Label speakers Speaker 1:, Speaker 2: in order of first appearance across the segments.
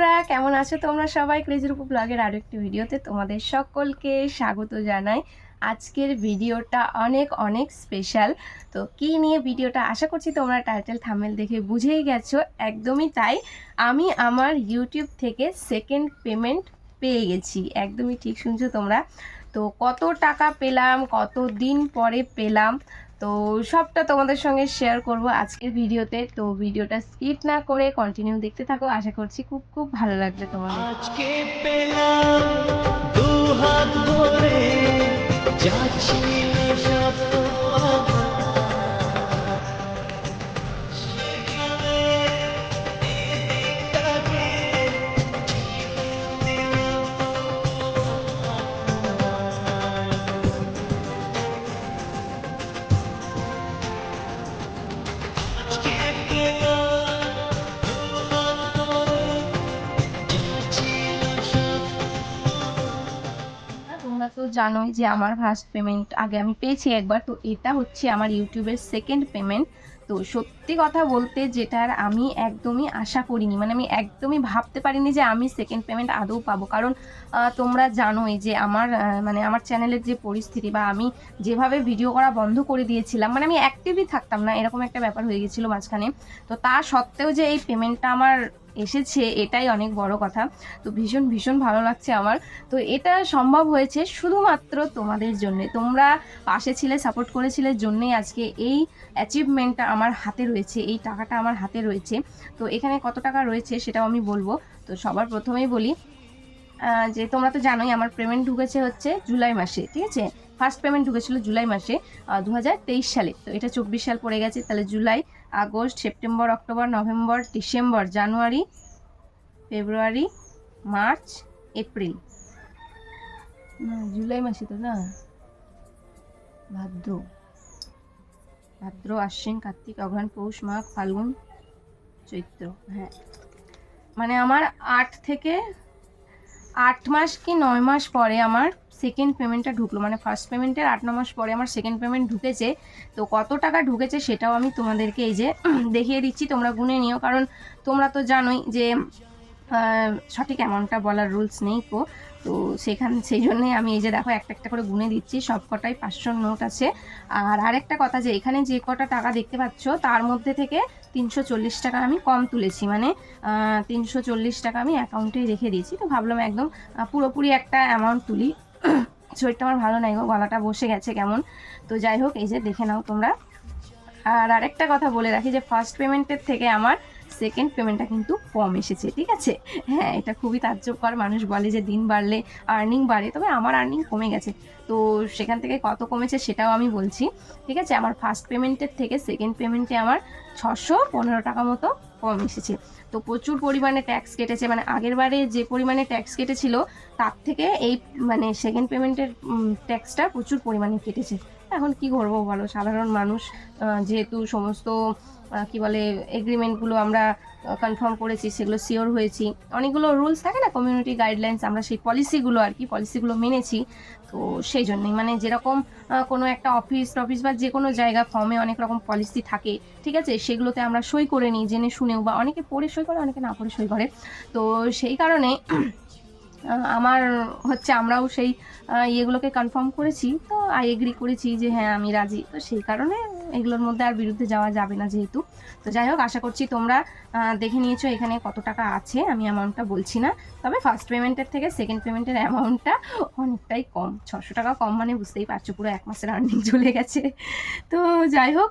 Speaker 1: বন্ধুরা, কেমন আছো তোমরা সবাই? ক্রেজির উপর ব্লগের আরও একটি ভিডিওতে তোমাদের সকলকে স্বাগত জানাই। আজকের ভিডিওটা অনেক অনেক স্পেশাল তো কী নিয়ে ভিডিওটা আশা করছি তোমরা টাইটেল থামেল দেখে বুঝেই গেছো, একদমই তাই। আমি আমার ইউটিউব থেকে সেকেন্ড পেমেন্ট পেয়ে গেছি, একদমই ঠিক শুনছো তোমরা। তো কত টাকা পেলাম, কত দিন পরে পেলাম তো সবটা তোমাদের সঙ্গে শেয়ার করব আজকের ভিডিওতে। তো ভিডিওটা স্কিপ না করে কন্টিনিউ দেখতে থাকো। আশা করছি খুব খুব ভালো লাগবে তোমাদের। জানোই যে আমার ফার্স্ট পেমেন্ট আগে আমি পেয়েছি একবার, তো এটা হচ্ছে আমার ইউটিউবের সেকেন্ড পেমেন্ট তো সত্যি কথা বলতে যেটার আমি একদমই আশা করিনি মানে আমি একদমই ভাবতে পারিনি যে আমি সেকেন্ড পেমেন্ট আদৌ পাবো। কারণ তোমরা জানোই যে আমার মানে আমার চ্যানেলের যে পরিস্থিতি বা আমি যেভাবে ভিডিও করা বন্ধ করে দিয়েছিলাম মানে আমি অ্যাক্টিভই থাকতাম না, এরকম একটা ব্যাপার হয়ে গেছিল মাঝখানে। তো তা সত্ত্বেও যে এই পেমেন্টটা আমার এসেছে, এটাই অনেক বড় কথা। তো ভীষণ ভীষণ ভালো লাগছে আমার। তো এটা সম্ভব হয়েছে শুধুমাত্র তোমাদের জন্যে। তোমরা পাশে ছিলে সাপোর্ট করেছিলে জন্যেই আজকে এই অ্যাচিভমেন্টটা আমার হাতে রয়েছে, এই টাকাটা আমার হাতে রয়েছে। তো এখানে কত টাকা রয়েছে সেটাও আমি বলব। তো সবার প্রথমেই বলি যে তোমরা তো জানোই আমার পেমেন্ট ঢুকেছে হচ্ছে জুলাই মাসে, ঠিক আছে? ফার্স্ট পেমেন্ট ঢুকেছিল জুলাই মাসে দু হাজার তেইশ সালে। তো এটা চব্বিশ সাল পড়ে গেছে, তাহলে July August September October November December January February March April. না জুলাই মাসে তো না। ভাদ্র। ভাদ্র আশ্বিন কার্তিক অঘ্রাণ পৌষ মাঘ ফাল্গুন চৈত্র। হ্যাঁ। মানে আমার আট থেকে আট মাস কি নয় মাস পরে আমার সেকেন্ড পেমেন্টটা ঢুকলো। মানে ফার্স্ট পেমেন্টের আট, ন মাস পরে আমার সেকেন্ড পেমেন্ট ঢুকেছে। তো কত টাকা ঢুকেছে সেটাও আমি তোমাদেরকে এই যে দেখিয়ে দিচ্ছি, তোমরা গুনে নিও। কারণ তোমরা তো জানোই যে সঠিক অ্যামাউন্টটা বলার রুলস নেই কো তো সেখান, সেই জন্যে আমি এই যে দেখো একটা একটা করে গুনে দিচ্ছি, সব কটাই পাঁচশোর নোট আছে। আর আরেকটা কথা যে এখানে যে কটা টাকা দেখতে পাচ্ছ, তার মধ্যে থেকে তিনশো চল্লিশ টাকা আমি কম তুলেছি। মানে তিনশো চল্লিশ টাকা আমি অ্যাকাউন্টেই রেখে দিয়েছি। তো ভাবলাম একদম পুরোপুরি একটা অ্যামাউন্ট তুলি। শরীরটা আমার ভালো নাই গো, গলাটা বসে গেছে কেমন? তো যাই হোক, এই যে দেখে নাও তোমরা। আর আরেকটা কথা বলে রাখি যে ফার্স্ট পেমেন্টের থেকে আমার সেকেন্ড পেমেন্টটা কিন্তু কম এসেছে, ঠিক আছে? হ্যাঁ এটা খুবই তাজ্জবকর। মানুষ বলে যে দিন বাড়লে আর্নিং বাড়ে, তবে আমার আর্নিং কমে গেছে। তো সেখান থেকে কত কমেছে সেটাও আমি বলছি, ঠিক আছে? আমার ফার্স্ট পেমেন্টের থেকে সেকেন্ড পেমেন্টে আমার ছশো পনেরো টাকা মতো কম এসেছে। তো প্রচুর পরিমাণে ট্যাক্স কেটেছে মানে আগের বারে যে পরিমাণে ট্যাক্স কেটেছিল, তার থেকে এই মানে সেকেন্ড পেমেন্টের ট্যাক্সটা প্রচুর পরিমাণে কেটেছে। এখন কি করব বলো? সাধারণ মানুষ যেহেতু সমস্ত কি বলে এগ্রিমেন্টগুলো আমরা কনফার্ম করেছি, সেগুলো শিওর হয়েছি। অনেকগুলো রুলস থাকে না কমিউনিটি গাইডলাইন্স আমরা সেই পলিসিগুলো আর কি পলিসিগুলো মেনেছি। তো সেই জন্যই মানে যেরকম কোনো একটা অফিস টফিস বা যে কোনো জায়গা ফর্মে অনেক রকম পলিসি থাকে, ঠিক আছে? সেগুলোতে আমরা সই করে নিই, জেনে শুনেও বা অনেকে পড়ে সই করে, অনেকে না পড়ে সই করে। তো সেই কারণে আমার হচ্ছে আমরাও সেই ইয়েগুলোকে কনফার্ম করেছি, তো আই এগ্রি করেছি যে হ্যাঁ আমি রাজি। তো সেই কারণে এগুলোর মধ্যে আর বিরুদ্ধে যাওয়া যাবে না যেহেতু। তো যাই হোক, আশা করছি তোমরা দেখে নিয়েছো এখানে কত টাকা আছে, আমি অ্যামাউন্টটা বলছি না। তবে ফার্স্ট পেমেন্টের থেকে সেকেন্ড পেমেন্টের অ্যামাউন্টটা অনেকটাই কম, ছশো টাকা কম মানে বুঝতেই পারছ, পুরো এক মাসের আর্নিং চলে গেছে। তো যাই হোক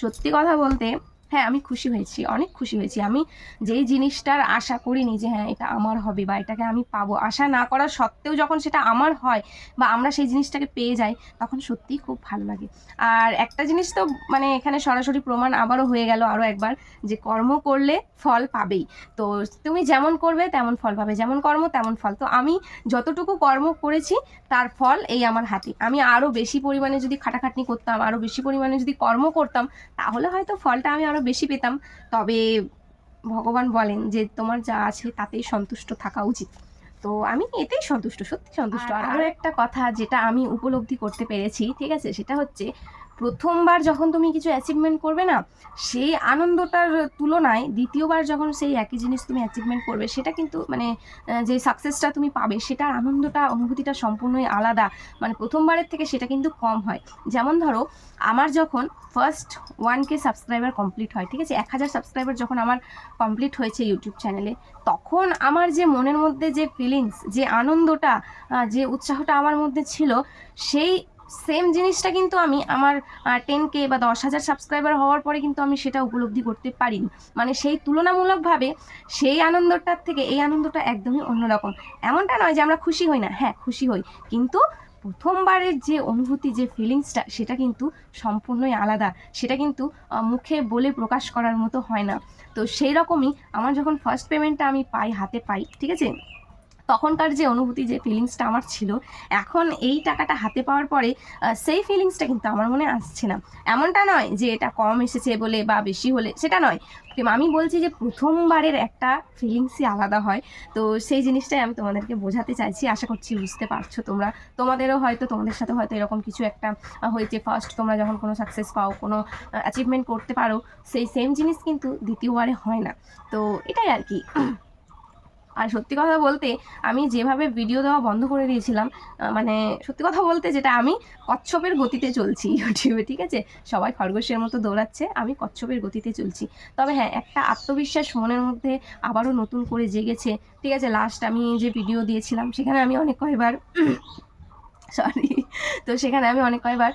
Speaker 1: সত্যি কথা বলতে হ্যাঁ আমি খুশি হয়েছি, অনেক খুশি হয়েছি। আমি যেই জিনিসটার আশা করিনি যে হ্যাঁ এটা আমার হবে বা এটাকে আমি পাবো, আশা না করার সত্ত্বেও যখন সেটা আমার হয় বা আমরা সেই জিনিসটাকে পেয়ে যাই, তখন সত্যিই খুব ভালো লাগে। আর একটা জিনিস তো মানে এখানে সরাসরি প্রমাণ আবারও হয়ে গেল আরও একবার যে কর্ম করলে ফল পাবেই। তো তুমি যেমন করবে, তেমন ফল পাবে। যেমন কর্ম, তেমন ফল। তো আমি যতটুকু কর্ম করেছি, তার ফল এই আমার হাতে। আমি আরও বেশি পরিমাণে যদি খাটাখাটনি করতাম, আরও বেশি পরিমাণে যদি কর্ম করতাম, তাহলে হয়তো ফলটা আমি আরও বেশি পেতাম তবে ভগবান বলেন যে তোমার যা আছে তাতেই সন্তুষ্ট থাকা উচিত। তো আমি এতেই সন্তুষ্ট সত্যি সন্তুষ্ট। আর আরও একটা কথা যেটা আমি উপলব্ধি করতে পেরেছি ঠিক আছে? সেটা হচ্ছে প্রথমবার যখন তুমি কিছু অ্যাচিভমেন্ট করবে না, সেই আনন্দটার তুলনায় দ্বিতীয়বার যখন সেই একই জিনিস তুমি অ্যাচিভমেন্ট করবে, সেটা কিন্তু মানে যে সাকসেসটা তুমি পাবে, সেটার আনন্দটা, অনুভূতিটা সম্পূর্ণই আলাদা। মানে প্রথমবারের থেকে সেটা কিন্তু কম হয়। যেমন ধরো, আমার যখন first one K subscriber complete হয়, ঠিক আছে? এক হাজার সাবস্ক্রাইবার যখন আমার কমপ্লিট হয়েছে ইউটিউব চ্যানেলে তখন আমার যে মনের মধ্যে যে ফিলিংস যে আনন্দটা যে উৎসাহটা আমার মধ্যে ছিল, সেই সেম জিনিসটা কিন্তু আমি আমার টেন কে বা দশ হাজার সাবস্ক্রাইবার হওয়ার পরে কিন্তু আমি সেটা উপলব্ধি করতে পারিনি। মানে সেই তুলনামূলকভাবে সেই আনন্দটার থেকে এই আনন্দটা একদমই অন্যরকম। এমনটা নয় যে আমরা খুশি হই না। হ্যাঁ খুশি হই। কিন্তু প্রথমবারের যে অনুভূতি, যে ফিলিংসটা সেটা কিন্তু সম্পূর্ণই আলাদা। সেটা কিন্তু মুখে বলে প্রকাশ করার মতো হয় না। তো সেই রকমই আমার যখন ফার্স্ট পেমেন্টটা আমি পাই, হাতে পাই, ঠিক আছে? তখনকার যে অনুভূতি, যে ফিলিংসটা আমার ছিল, এখন এই টাকাটা হাতে পাওয়ার পরে সেই ফিলিংসটা কিন্তু আমার মনে আসছে না। এমনটা নয় যে এটা কম এসেছে বলে বা বেশি হলে, সেটা নয়। আমি বলছি যে প্রথমবারের একটা ফিলিংসই আলাদা হয়। তো সেই জিনিসটাই আমি তোমাদেরকে বোঝাতে চাইছি। আশা করছি বুঝতে পারছ তোমরা। তোমাদেরও হয়তো, তোমাদের সাথে হয়তো এরকম কিছু একটা হয়েছে। ফার্স্ট তোমরা যখন কোনো সাকসেস পাও, কোনো অ্যাচিভমেন্ট করতে পারো, সেই সেম জিনিস কিন্তু দ্বিতীয়বারে হয় না। তো এটাই আর কি। আর সত্যি কথা বলতে আমি যেভাবে ভিডিও দেওয়া বন্ধ করে দিয়েছিলাম মানে সত্যি কথা বলতে যেটা আমি কচ্ছপের গতিতে চলছি ইউটিউবে, ঠিক আছে? সবাই খরগোশের মতো দৌড়াচ্ছে, আমি কচ্ছপের গতিতে চলছি। তবে হ্যাঁ একটা আত্মবিশ্বাস মনের মধ্যে আবারও নতুন করে জেগেছে, ঠিক আছে? লাস্ট আমি যে ভিডিও দিয়েছিলাম, সেখানে আমি অনেক কয়েকবার সরি তো সেখানে আমি অনেক কয়েকবার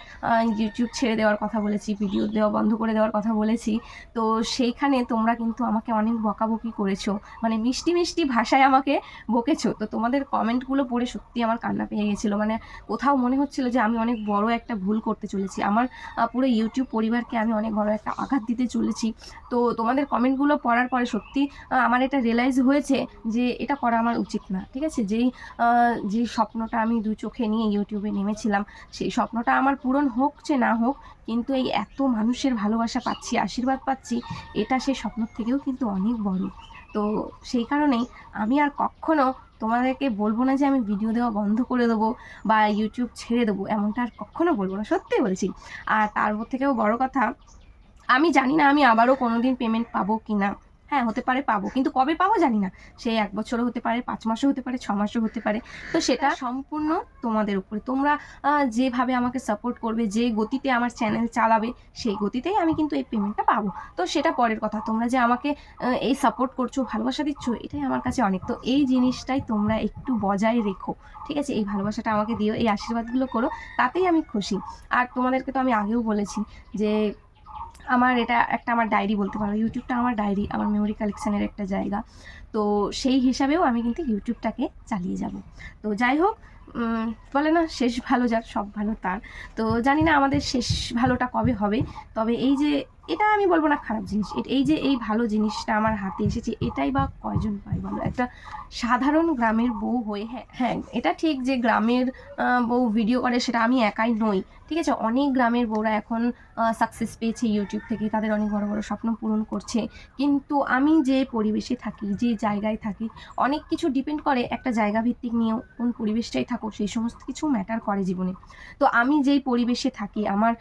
Speaker 1: ইউটিউব ছেড়ে দেওয়ার কথা বলেছি ভিডিও দেওয়া বন্ধ করে দেওয়ার কথা বলেছি। তো সেইখানে তোমরা কিন্তু আমাকে অনেক বকাবকি করেছ মানে মিষ্টি মিষ্টি ভাষায় আমাকে বকেছো। তো তোমাদের কমেন্টগুলো পড়ে সত্যি আমার কান্না পেয়ে গেছিল। মানে কোথাও মনে হচ্ছিল যে আমি অনেক বড় একটা ভুল করতে চলেছি। আমার পুরো ইউটিউব পরিবারকে আমি অনেক বড় একটা আঘাত দিতে চলেছি। তো তোমাদের কমেন্টগুলো পড়ার পরে সত্যি আমার এটা রিয়েলাইজ হয়েছে যে এটা করা আমার উচিত না। ঠিক আছে? যেই যে স্বপ্নটা আমি দু চোখে নিয়ে ইউটিউবে নেমেছিলাম সেই স্বপ্নটা আমার পূরণ হোক যে না হোক, কিন্তু এই এত মানুষের ভালোবাসা পাচ্ছি, আশীর্বাদ পাচ্ছি, এটা সেই স্বপ্নর থেকেও কিন্তু অনেক বড়। তো সেই কারণেই আমি আর কখনো তোমাদেরকে বলব না যে আমি ভিডিও দেওয়া বন্ধ করে দেবো বা ইউটিউব ছেড়ে দেবো, এমনটা আর কখনো বলব না, সত্যি বলছি। আর তার থেকেও বড় কথা, আমি জানি না আমি আবারও কোনো দিন পেমেন্ট পাবো কি না হ্যাঁ হতে পারে পাবো। কিন্তু কবে পাবো জানি না। সেই এক বছরও হতে পারে পাঁচ মাসও হতে পারে ছ মাসও হতে পারে। তো সেটা সম্পূর্ণ তোমাদের উপরে। তোমরা যেভাবে আমাকে সাপোর্ট করবে যে গতিতে আমার চ্যানেল চালাবে সেই গতিতেই আমি কিন্তু এই পেমেন্টটা পাবো। তো সেটা পরের কথা। তোমরা যে আমাকে এই সাপোর্ট করছ ভালোবাসা দিচ্ছ এটাই আমার কাছে অনেক। তো এই জিনিসটাই তোমরা একটু বজায় রেখো ঠিক আছে? এই ভালোবাসাটা আমাকে দিও এই আশীর্বাদগুলো করো তাতেই আমি খুশি। আর তোমাদেরকে তো আমি আগেও বলেছি যে আমার এটা একটা আমার ডায়েরি বলতে পারো। ইউটিউবটা আমার ডায়েরি আমার মেমোরি কালেকশানের একটা জায়গা। তো সেই হিসাবেও আমি কিন্তু ইউটিউবটাকে চালিয়ে যাব। তো যাই হোক বলে না, শেষ ভালো যার, সব ভালো তার। তো জানি না আমাদের শেষ ভালোটা কবে হবে, তবে এই যে, এটা আমি বলব না খারাপ জিনিস এই যে এই ভালো জিনিসটা আমার হাতে এসেছে, এটাই বা কয়জন পায় বলো? একটা সাধারণ গ্রামের বউ হয়ে হ্যাঁ হ্যাঁ এটা ঠিক যে গ্রামের বউ ভিডিও করে, সেটা আমি একাই নই, ঠিক আছে? অনেক গ্রামের বউরা এখন সাকসেস পেয়েছে ইউটিউব থেকে, তাদের অনেক বড় বড় স্বপ্ন পূরণ করছে। কিন্তু আমি যে পরিবেশে থাকি, যে জায়গায় থাকি, অনেক কিছু ডিপেন্ড করে একটা জায়গা ভিত্তিক নিয়েও কোন পরিবেশটাই থাকো সেই সমস্ত কিছু ম্যাটার করে জীবনে। তো আমি যেই পরিবেশে থাকি, আমার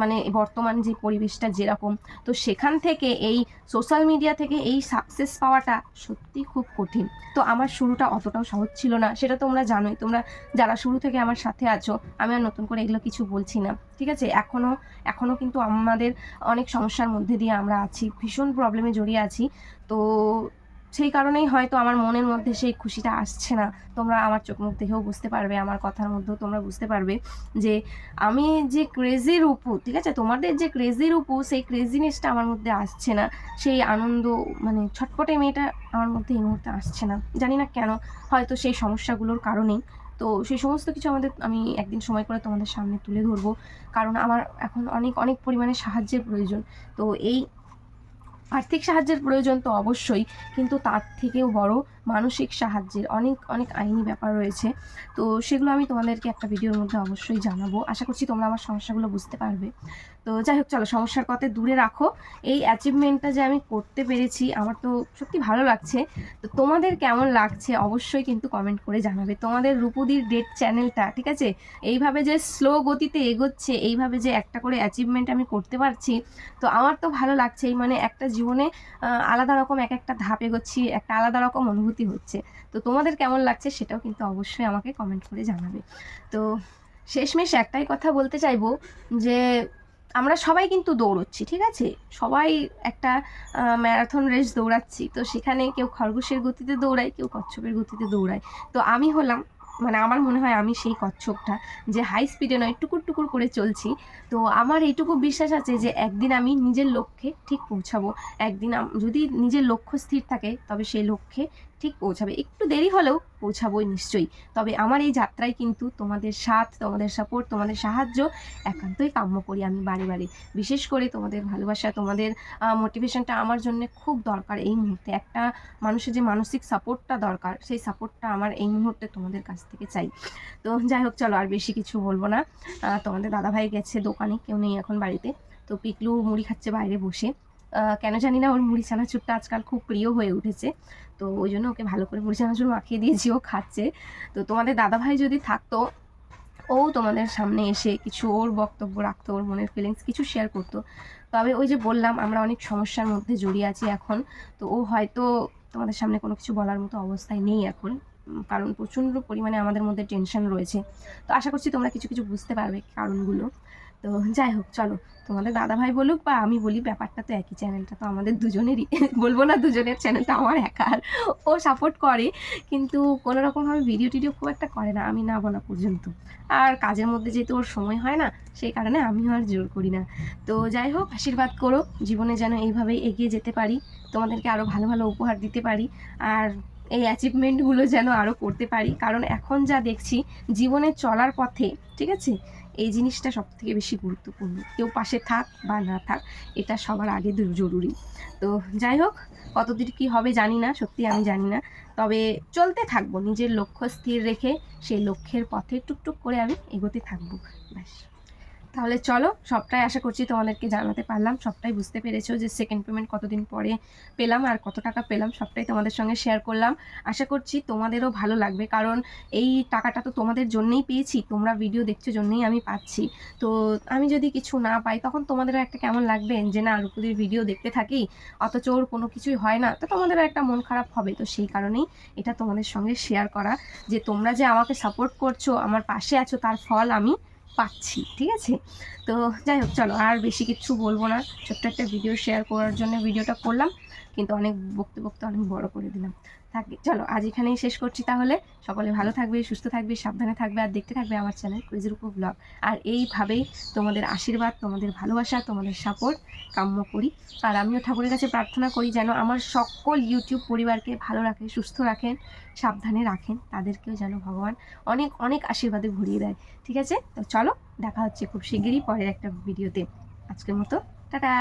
Speaker 1: মানে বর্তমান যে পরিবেশটা যেরকম, তো সেখান থেকে এই সোশ্যাল মিডিয়া থেকে এই সাকসেস পাওয়াটা সত্যি খুব কঠিন। তো আমার শুরুটা অতটাও সহজ ছিল না, সেটা তোমরা জানোই। তোমরা যারা শুরু থেকে আমার সাথে আছো, আমি আর নতুন করে এগুলো কিছু বলছি না। ঠিক আছে? এখনও এখনও কিন্তু আমাদের অনেক সমস্যার মধ্যে দিয়ে আমরা আছি। ভীষণ প্রবলেমে জড়িয়ে আছি। তো সেই কারণেই হয়তো আমার মনের মধ্যে সেই খুশিটা আসছে না। তোমরা আমার চোখ মুখ দেখেও বুঝতে পারবে, আমার কথার মধ্যেও তোমরা বুঝতে পারবে যে আমি যে ক্রেজির উপু ঠিক আছে? তোমাদের যে ক্রেজির উপু সেই ক্রেজিনেসটা আমার মধ্যে আসছে না। সেই আনন্দ মানে ছটপটে মেয়েটা আমার মধ্যে এই মুহূর্তে আসছে না। জানি না কেন, হয়তো সেই সমস্যাগুলোর কারণেই। তো সেই সমস্ত কিছু আমাদের, আমি একদিন সময় করে তোমাদের সামনে তুলে ধরবো। কারণ আমার এখন অনেক অনেক পরিমাণে সাহায্যের প্রয়োজন। তো এই আর্থিক সাহায্যের প্রয়োজন তো অবশ্যই, কিন্তু তার থেকেও বড় মানসিক সাহায্যের অনেক অনেক আইনি ব্যাপার রয়েছে। তো সেগুলো আমি তোমাদেরকে একটা ভিডিওর মধ্যে অবশ্যই জানাব। আশা করছি তোমরা আমার সমস্যাগুলো বুঝতে পারবে। তো যাই হোক, চলো সমস্যার কথা দূরে রাখো। এই অ্যাচিভমেন্টটা যে আমি করতে পেরেছি, আমার তো সত্যি ভালো লাগছে। তো তোমাদের কেমন লাগছে অবশ্যই কিন্তু কমেন্ট করে জানাবে। তোমাদের রূপদির ডেট চ্যানেলটা ঠিক আছে? এইভাবে যে স্লো গতিতে এগোচ্ছে, এইভাবে যে একটা করে অ্যাচিভমেন্ট আমি করতে পারছি, তো আমার তো ভালো লাগছে। এই মানে একটা জীবনে আলাদা রকম এক একটা ধাপ এগোচ্ছি, একটা আলাদা রকম অনুভূতি হচ্ছে। তো তোমাদের কেমন লাগছে সেটাও কিন্তু অবশ্যই আমাকে কমেন্ট করে জানাবে। তো শেষমেশ একটাই কথা বলতে চাইব যে আমরা সবাই কিন্তু দৌড়চ্ছি, ঠিক আছে? সবাই একটা ম্যারাথন রেস দৌড়াচ্ছি। তো সেখানে কেউ খরগোশের গতিতে দৌড়ায়, কেউ কচ্ছপের গতিতে দৌড়ায়। তো আমি হলাম মানে আমার মনে হয় আমি সেই কচ্ছপটা, যে হাই স্পিডে নয়, টুকুর টুকুর করে চলছি। তো আমার এইটুকু বিশ্বাস আছে যে একদিন আমি নিজের লক্ষ্যে ঠিক পৌঁছাবো। একদিন যদি নিজের লক্ষ্য স্থির থাকে, তবে সেই লক্ষ্যে ঠিক পৌঁছাবে। একটু দেরি হলেও পৌঁছাবোই নিশ্চয়ই। তবে আমার এই যাত্রায় কিন্তু তোমাদের সাথ, তোমাদের সাপোর্ট তোমাদের সাহায্য একান্তই কাম্য করি আমি বারে বারে। বিশেষ করে তোমাদের ভালোবাসা, তোমাদের মোটিভেশনটা আমার জন্য খুব দরকার এই মুহূর্তে। একটা মানুষের যে মানসিক সাপোর্টটা দরকার, সেই সাপোর্টটা আমার এই মুহূর্তে তোমাদের কাছ থেকে চাই। তো যাই হোক, চলো আর বেশি কিছু বলব না। তোমাদের দাদাভাই গেছে দোকানে, কেউ নেই এখন বাড়িতে। তো পিকলু মুড়ি খাচ্ছে বাইরে বসে। কেন জানি না ওর মুড়ি চানাচুরটা আজকাল খুব প্রিয় হয়ে উঠেছে। তো ওই জন্য ওকে ভালো করে মুড়ি চানাচুর মাখিয়ে দিয়েছি, ও খাচ্ছে। তো তোমাদের দাদাভাই যদি থাকতো, ও তোমাদের সামনে এসে কিছু ওর বক্তব্য রাখতো, ওর মনের ফিলিংস কিছু শেয়ার করতো। তবে ওই যে বললাম, আমরা অনেক সমস্যার মধ্যে জড়িয়ে আছি এখন। তো ও হয়তো তোমাদের সামনে কোনো কিছু বলার মতো অবস্থায় নেই এখন কারণ প্রচণ্ড পরিমাণে আমাদের মধ্যে টেনশন রয়েছে। তো আশা করছি তোমরা কিছু কিছু বুঝতে পারবে কারণগুলো। তো যাই হোক, চলো। তোমাদের দাদা ভাই বলুক বা আমি বলি, ব্যাপারটা তো একই চ্যানেলটা তো আমাদের দুজনেরই। বলব না দুজনের চ্যানেলটা আমার একার ও সাপোর্ট করে, কিন্তু কোনো রকমভাবে ভিডিও টিডিও খুব একটা করে না, আমি না বলা পর্যন্ত। আর কাজের মধ্যে যেহেতু ওর সময় হয় না, সেই কারণে আমিও আর জোর করি না। তো যাই হোক, আশীর্বাদ করো, জীবনে যেন এইভাবেই এগিয়ে যেতে পারি, তোমাদেরকে আরও ভালো ভালো উপহার দিতে পারি, আর এই অ্যাচিভমেন্টগুলো যেন আরও করতে পারি। কারণ এখন যা দেখছি, জীবনে চলার পথে, ঠিক আছে? এই জিনিসটা সব থেকে বেশি গুরুত্বপূর্ণ। কেউ পাশে থাক বা না থাক, এটা সবার আগে জরুরি। তো যাই হোক, কতদূর কী হবে জানি না, সত্যি আমি জানি না। তবে চলতে থাকব, নিজের লক্ষ্য স্থির রেখে সেই লক্ষ্যের পথে টুকটুক করে আমি এগোতে থাকব। ব্যাস। তাহলে চলো, সবটাই আশা করছি তোমাদেরকে জানাতে পারলাম, সবটাই বুঝতে পেরেছ যে সেকেন্ড পেমেন্ট কতদিন পরে পেলাম আর কত টাকা পেলাম, সবটাই তোমাদের সঙ্গে শেয়ার করলাম। আশা করছি তোমাদেরও ভালো লাগবে, কারণ এই টাকাটা তো তোমাদের জন্যেই পেয়েছি, তোমরা ভিডিও দেখছ জন্যই আমি পাচ্ছি। তো আমি যদি কিছু না পাই, তখন তোমাদেরও একটা কেমন লাগবে? যে না, রূপদির ভিডিও দেখতে থাকি, অথচ ওর কোনো কিছুই হয় না, তো তোমাদেরও একটা মন খারাপ হবে। তো সেই কারণেই এটা তোমাদের সঙ্গে শেয়ার করা, যে তোমরা যে আমাকে সাপোর্ট করছ, আমার পাশে আছো, তার ফল আমি পাচ্ছি, ঠিক আছে? তো যাই হোক, চলো, আর বেশি কিছু বলব না। ছোট্ট একটা ভিডিও শেয়ার করার জন্য ভিডিওটা করলাম, কিন্তু অনেক বকতে বকতে অনেক বড় করে দিলাম। থাকি, চলো আজ এখানেই শেষ করছি তাহলে। সকলে ভালো থাকবে, সুস্থ থাকবে, সাবধানে থাকবে আর দেখতে থাকবে আমার চ্যানেল কুইজের উপর ব্লগ আর এইভাবেই তোমাদের আশীর্বাদ, তোমাদের ভালোবাসা, তোমাদের সাপোর্ট কাম্য করি। আর আমিও ঠাকুরের কাছে প্রার্থনা করি যেন আমার সকল ইউটিউব পরিবারকে ভালো রাখে সুস্থ রাখেন, সাবধানে রাখেন, তাদেরকেও যেন ভগবান অনেক অনেক আশীর্বাদে ভরিয়ে দেয়। ঠিক আছে? তো চলো, দেখা হচ্ছে খুব শিগগিরই পরের একটা ভিডিওতে। আজকের মতো, টাটা!